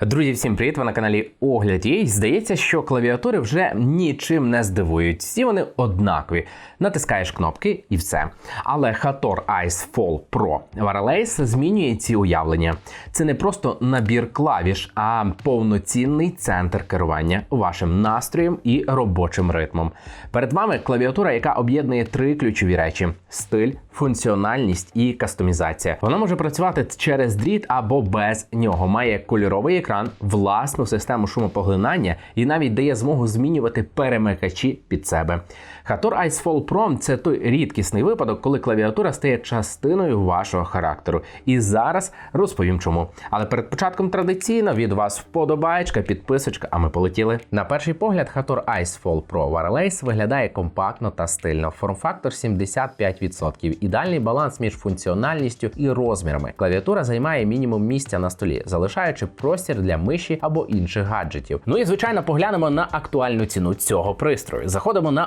Друзі, всім привіт! Ви на каналі Огляд є. Здається, що клавіатури вже нічим не здивують. Всі вони однакові. Натискаєш кнопки і все. Але Hator Ice Fall Pro Wireless змінює ці уявлення. Це не просто набір клавіш, а повноцінний центр керування вашим настроєм і робочим ритмом. Перед вами клавіатура, яка об'єднує три ключові речі: стиль, функціональність і кастомізація. Вона може працювати через дріт або без нього. Має кольоровий екран, власну систему шумопоглинання і навіть дає змогу змінювати перемикачі під себе. Hator Ice Fall Pro – це той рідкісний випадок, коли клавіатура стає частиною вашого характеру. І зараз розповім чому. Але перед початком традиційно від вас вподобаєчка, підписочка, а ми полетіли. На перший погляд, Hator Ice Fall Pro Wireless виглядає компактно та стильно. Форм-фактор 75%. Ідеальний баланс між функціональністю і розмірами. Клавіатура займає мінімум місця на столі, залишаючи простір для миші або інших гаджетів. Ну і звичайно, поглянемо на актуальну ціну цього пристрою. Заходимо на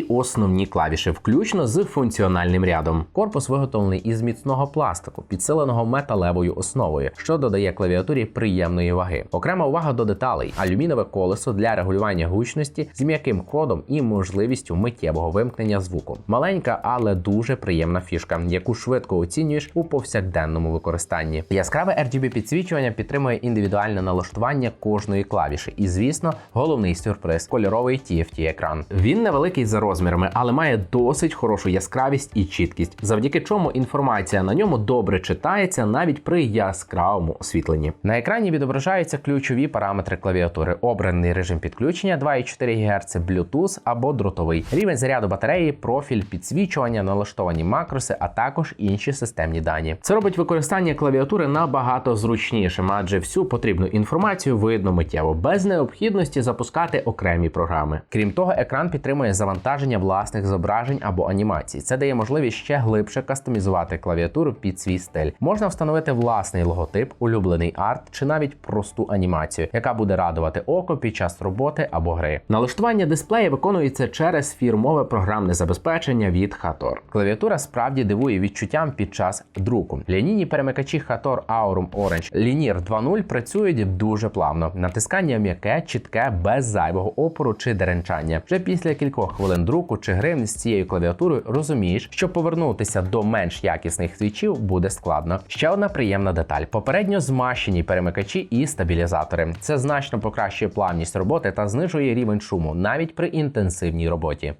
основні клавіші, включно з функціональним рядом. Корпус виготовлений із міцного пластику, підсиленого металевою основою, що додає клавіатурі приємної ваги. Окрема увага до деталей: алюмінове колесо для регулювання гучності з м'яким кодом і можливістю миттєвого вимкнення звуку. Маленька, але дуже приємна фішка, яку швидко оцінюєш у повсякденному використанні. Яскраве RGB підсвічування підтримує індивідуальне налаштування кожної клавіші. І, звісно, головний сюрприз кольоровий TFT екран. Він невеликий за розмірами, але має досить хорошу яскравість і чіткість, завдяки чому інформація на ньому добре читається навіть при яскравому освітленні. На екрані відображаються ключові параметри клавіатури: обраний режим підключення 2,4 ГГц, Bluetooth або дротовий, рівень заряду батареї, профіль підсвічування, налаштовані макроси, а також інші системні дані. Це робить використання клавіатури набагато зручнішим, адже всю потрібну інформацію видно миттєво, без необхідності запускати окремі програми. Крім того, екран підтримує завантаження власних зображень або анімацій. Це дає можливість ще глибше кастомізувати клавіатуру під свій стиль. Можна встановити власний логотип, улюблений арт чи навіть просту анімацію, яка буде радувати око під час роботи або гри. Налаштування дисплея виконується через фірмове програмне забезпечення від Hator. Клавіатура справді дивує відчуттям під час друку. Лінійні перемикачі Hator Aurum Orange Linear 2.0 працюють дуже плавно. Натискання м'яке, чітке, без зайвого опору чи деренчання. Вже після кількох хвилин друку чи гри з цією клавіатурою розумієш, що повернутися до менш якісних свічів буде складно. Ще одна приємна деталь: попередньо змащені перемикачі і стабілізатори. Це значно покращує плавність роботи та знижує рівень шуму навіть при інтенсивній роботі.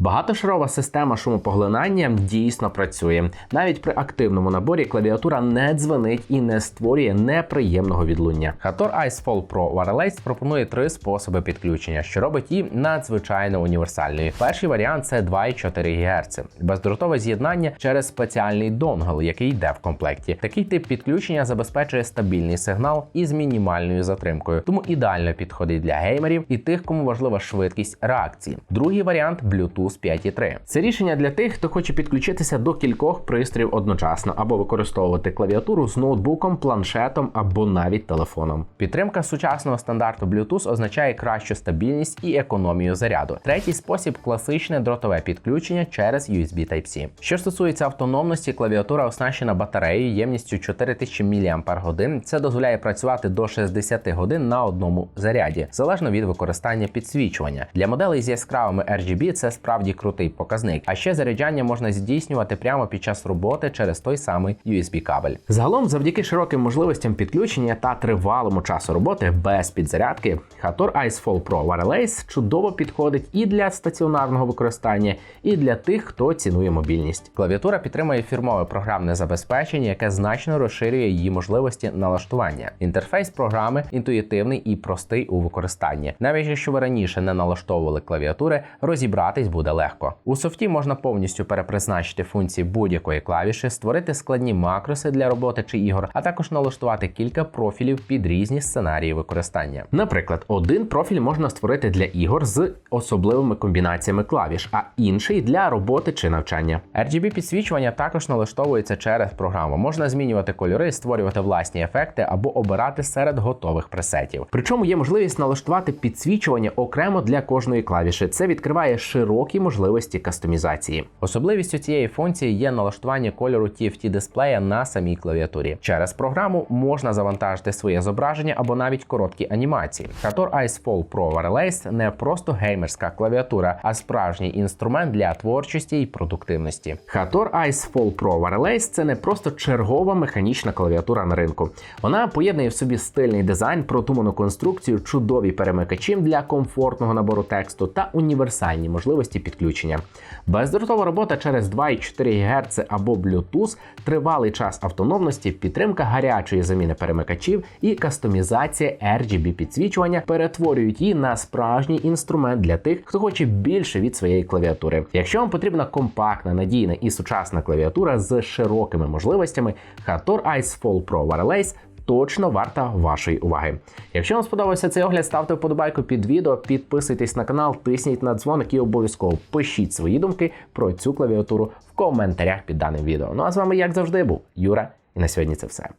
Багатошарова система шумопоглинання дійсно працює. Навіть при активному наборі клавіатура не дзвенить і не створює неприємного відлуння. Hator Ice Fall Pro Wireless пропонує три способи підключення, що робить її надзвичайно універсальною. Перший варіант це 2,4 ГГц. бездротове з'єднання через спеціальний донгл, який йде в комплекті. Такий тип підключення забезпечує стабільний сигнал із мінімальною затримкою, тому ідеально підходить для геймерів і тих, кому важлива швидкість реакції. Другий варіант Bluetooth 5.3. Це рішення для тих, хто хоче підключитися до кількох пристроїв одночасно або використовувати клавіатуру з ноутбуком, планшетом або навіть телефоном. Підтримка сучасного стандарту Bluetooth означає кращу стабільність і економію заряду. Третій спосіб класичне дротове підключення через USB Type-C. Що стосується автономності, клавіатура оснащена батареєю ємністю 4000 мАч. Це дозволяє працювати до 60 годин на одному заряді, залежно від використання підсвічування. Для моделей з яскравими RGB це справді справді крутий показник. А ще заряджання можна здійснювати прямо під час роботи через той самий USB кабель. Загалом, завдяки широким можливостям підключення та тривалому часу роботи без підзарядки, Hator Icefall Pro Wireless чудово підходить і для стаціонарного використання, і для тих, хто цінує мобільність. Клавіатура підтримує фірмове програмне забезпечення, яке значно розширює її можливості налаштування. Інтерфейс програми інтуїтивний і простий у використанні. Навіть якщо ви раніше не налаштовували клавіатури, розібратись буде легко. У софті можна повністю перепризначити функції будь-якої клавіші, створити складні макроси для роботи чи ігор, а також налаштувати кілька профілів під різні сценарії використання. Наприклад, один профіль можна створити для ігор з особливими комбінаціями клавіш, а інший для роботи чи навчання. RGB підсвічування також налаштовується через програму. Можна змінювати кольори, створювати власні ефекти або обирати серед готових пресетів. Причому є можливість налаштувати підсвічування окремо для кожної клавіші. Це відкриває широкі можливості кастомізації. Особливістю цієї функції є налаштування кольору TFT дисплея на самій клавіатурі. Через програму можна завантажити своє зображення або навіть короткі анімації. Hator Icefall Pro Wireless не просто геймерська клавіатура, а справжній інструмент для творчості і продуктивності. Hator Icefall Pro Wireless – це не просто чергова механічна клавіатура на ринку. Вона поєднує в собі стильний дизайн, продуману конструкцію, чудові перемикачі для комфортного набору тексту та універсальні можливості підключення. Бездротова робота через 2,4 ГГц або Bluetooth, тривалий час автономності, підтримка гарячої заміни перемикачів і кастомізація RGB підсвічування перетворюють її на справжній інструмент для тих, хто хоче більше від своєї клавіатури. Якщо вам потрібна компактна, надійна і сучасна клавіатура з широкими можливостями, Hator Icefall Pro Wireless точно варта вашої уваги. Якщо вам сподобався цей огляд, ставте вподобайку під відео, підписуйтесь на канал, тисніть на дзвоник і обов'язково пишіть свої думки про цю клавіатуру в коментарях під даним відео. Ну а з вами, як завжди, був Юра, і на сьогодні це все.